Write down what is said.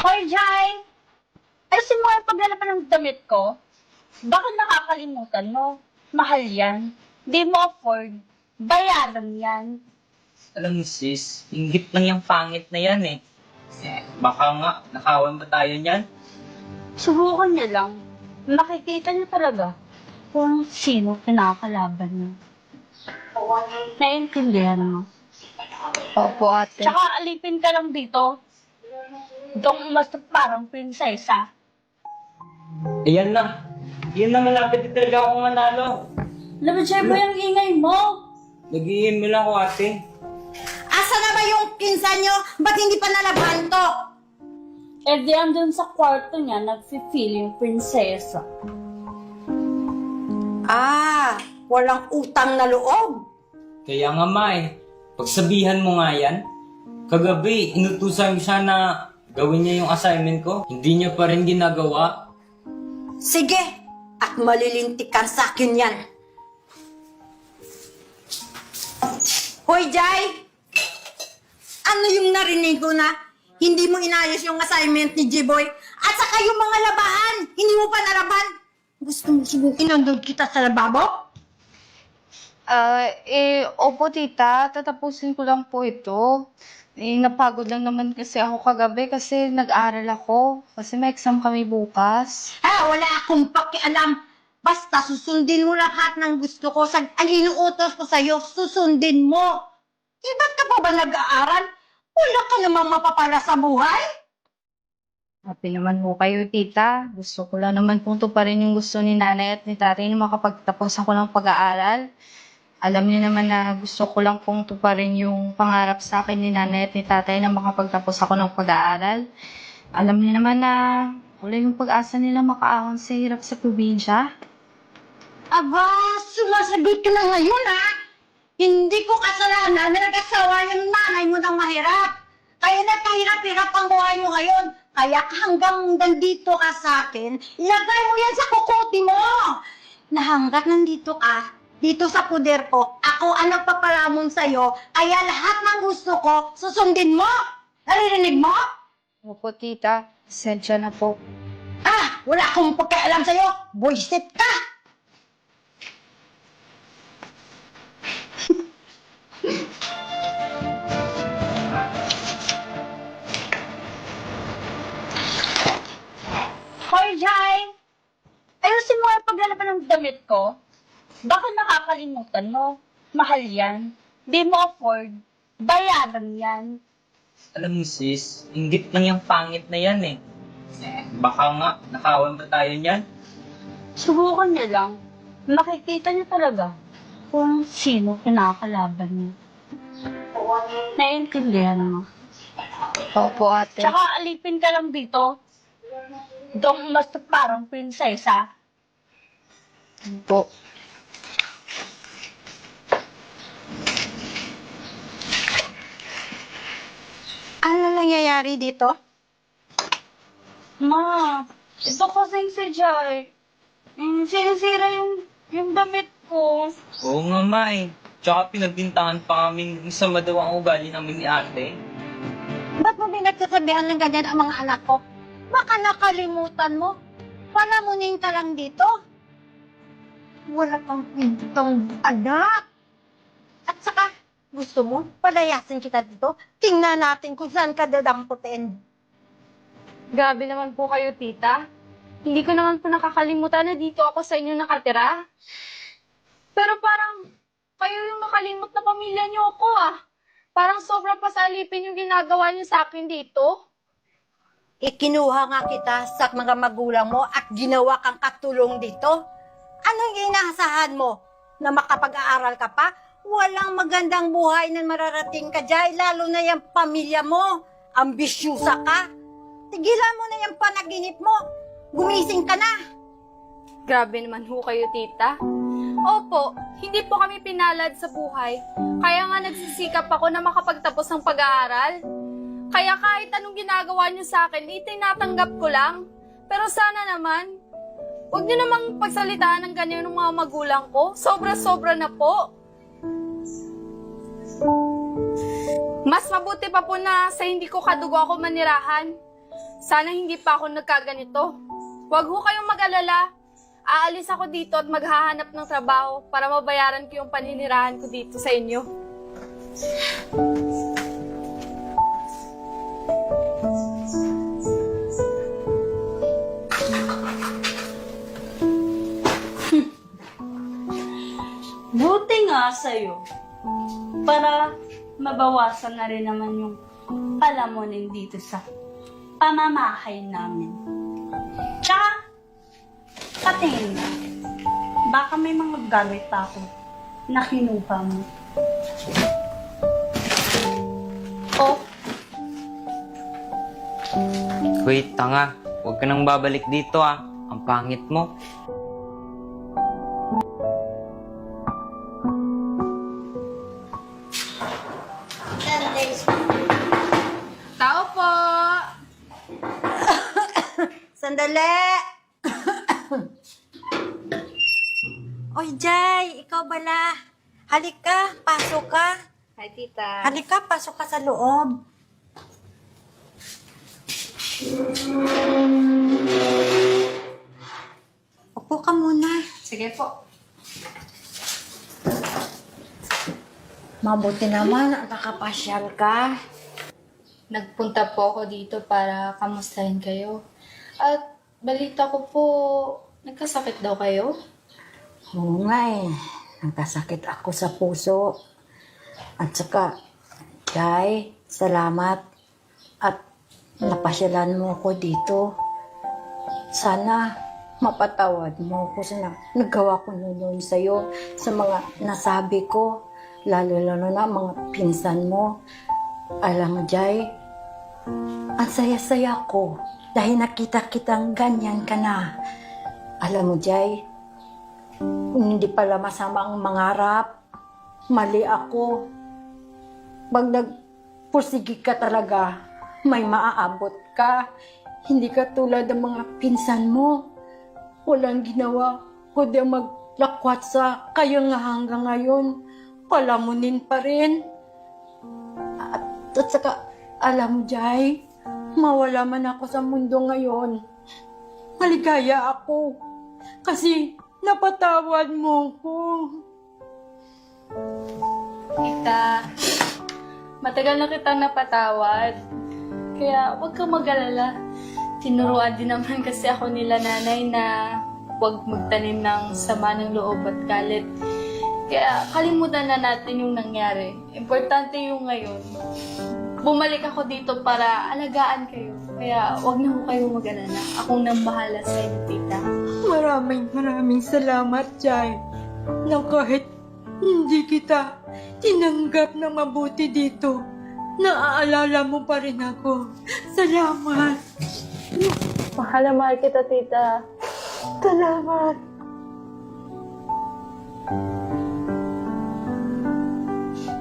Hoy, Jai! Ayusin mo yung paglalaban ng damit ko. Bakit nakakalimutan mo? Mahal yan. Di mo afford. Bayaran yan. Alam mo sis, inggit lang yung pangit na yan eh. Eh, Baka nga, nakawan ba tayo niyan? Subukan niya lang. Makikita niya talaga kung sino pinakalaban niya. Naiintindihan mo. Opo, ate. Tsaka alipin ka lang dito. Itong mas parang prinsesa. Ayan na. Yan na malapit na talaga ako manalo. Labadjay mo yung ingay mo. Nag-i-email ako ate. Asa na ba yung pinsan nyo? Ba't hindi pa nalaban to? Eh di andun sa kwarto niya, nag-feel yung prinsesa. Ah, walang utang na loob. Kaya nga ma eh, pagsabihan mo nga yan. Kagabi, inutusan ko siya na gawin niya yung assignment ko. Hindi niya pa rin ginagawa. Sige, at malilintikan sa akin yan. Hoy, Jai! Ano yung narinig ko na hindi mo inayos yung assignment ni J-Boy? At saka yung mga labahan, hindi mo pa nalaban? Gusto mo subukin nandun kita sa lababo? Ah, eh, opo, tita. Tatapusin ko lang po ito. Eh, napagod lang naman kasi ako kagabi kasi nag-aral ako. Kasi may exam kami bukas. Ha, wala akong pakialam. Basta susundin mo lahat ng gusto ko. Sa, ang inuutos ko sa'yo, susundin mo. Eh, ba't ka pa ba nag-aaral? Wala ka namang mapapala sa buhay? Happy naman po kayo, tita. Gusto ko lang naman pong tuparin yung gusto ni nanay at ni tatay na makapagtapos ako ng pag-aaral. Alam niyo naman na gusto ko lang pong tuparin yung pangarap sa akin ni nanay at ni tatay na makapagtapos ako ng pag-aaral. Alam niyo naman na wala yung pag-asa nila makaahon sa hirap sa probinsya. Aba, sumasagot ka na ngayon, ha? Hindi ko kasalanan na nag-asawa yung nanay mo ng mahirap. Kaya nagkahirap-hirap ang buhay mo ngayon. Kaya hanggang nandito ka sa akin, ilagay mo yan sa kukuti mo. Na hanggat nandito ka, dito sa puder ko, ako ang nagpapalamon sa'yo, kaya lahat ng gusto ko, susundin mo. Naririnig mo? Opo, tita. Sensya na po. Ah, wala akong pagkaalam sa'yo. Buisit ka. Nakakalimutan mo? Mahal yan. Di mo afford. Bayaran yan. Alam mo sis, inggit lang yung pangit na yan eh. Eh, Baka nga, nakawan ba tayo niyan? Subukan niya lang. Makikita niya talaga kung sino pinakalaban niya. Naiintindihan mo. Opo, ate. Tsaka alipin ka lang dito. Itong mas parang prinsesa. Po. Ano nangyayari dito? Ma, ito kasing si Jai. Mm, sinisira yung, yung damit ko. Oo nga ma eh. Tsaka pinagbintangan pa kami sa madawang ugali namin ni ate. Ba't mo pinagsasabihan ng ganyan ang mga anak ko? Baka nakalimutan mo. Palamunin ka lang dito. Wala kang pintong anak. At saka, gusto mo, palayasin kita dito? Tingnan natin kung saan ka dadamputin. Grabe naman po kayo, tita. Hindi ko naman po nakakalimutan na dito ako sa inyo nakatira. Pero parang kayo yung nakalimot na pamilya niyo ako ah. Parang sobrang pasalipin yung ginagawa niyo sa akin dito. Ikinuha nga kita sa mga magulang mo at ginawa kang katulong dito. Anong inaasahan mo? Na makapag-aaral ka pa? Walang magandang buhay na mararating ka dyan, lalo na yung pamilya mo. Ambisyusa ka. Tigilan mo na yung panaginip mo. Gumising ka na. Grabe naman ho kayo, tita. Opo, hindi po kami pinalad sa buhay. Kaya nga nagsisikap ako na makapagtapos ng pag-aaral. Kaya kahit anong ginagawa niyo sa akin, itinatanggap ko lang. Pero sana naman, huwag niyo namang pagsalitaan ng ganyan ng mga magulang ko. Sobra-sobra na po. Mas mabuti pa po na sa hindi ko kadugo ako manirahan. Sana hindi pa ako nagkaganito. Huwag ho kayong mag-alala. Aalis ako dito at maghahanap ng trabaho para mabayaran ko yung paninirahan ko dito sa inyo. Buti nga sa'yo. Para mabawasan na rin naman yung palamunin dito sa pamamahay namin. Tsaka, patingin mo. Baka may mga gamit pa ako na kinuha mo. Oh, Hoy, tanga. Huwag ka nang babalik dito ah. Ang pangit mo. Sandali! Oy, Jai, ikaw bala. Halika, pasok ka. Hi, tita. Halika, pasok ka sa loob. Upo ka muna. Sige po. Mabuti naman, nakapasyal ka. Nagpunta po ako dito para kamustahin kayo. At balita ko po, nagkasakit daw kayo? Oo nga eh. Nagkasakit ako sa puso. At saka, Jai, salamat. At napasyalan mo ako dito. Sana mapatawad mo ako sa na- nagawa ko noon sa'yo sa mga nasabi ko. Lalo-lalo na mga pinsan mo. Alam mo, Jai, ang saya-saya ko dahil nakita kitang ganyan ka na. Alam mo, kung hindi pala masama ang mangarap, mali ako. Pag nagpursigi ka talaga, may maaabot ka. Hindi ka tulad ng mga pinsan mo. Walang ginawa, kundi maglakwat sa kayo nga hanggang ngayon. Palamunin pa rin. At, at saka, alam mo, Jai, mawala man ako sa mundo ngayon. Maligaya ako. Kasi napatawad mo ko. Tita, matagal na kitang napatawad. Kaya huwag kang mag-alala. Tinuruan din naman kasi ako nila nanay na huwag magtanim ng sama ng loob at galit. Kaya kalimutan na natin yung nangyari. Importante yung ngayon. Bumalik ako dito para alagaan kayo. Kaya huwag na ho kayo mag-alala. Akong nang bahala sa inyo, tita. Maraming maraming salamat, Jai. Na kahit hindi kita tinanggap na mabuti dito, naaalala mo pa rin ako. Salamat. Mahal na mahal kita, tita. Salamat.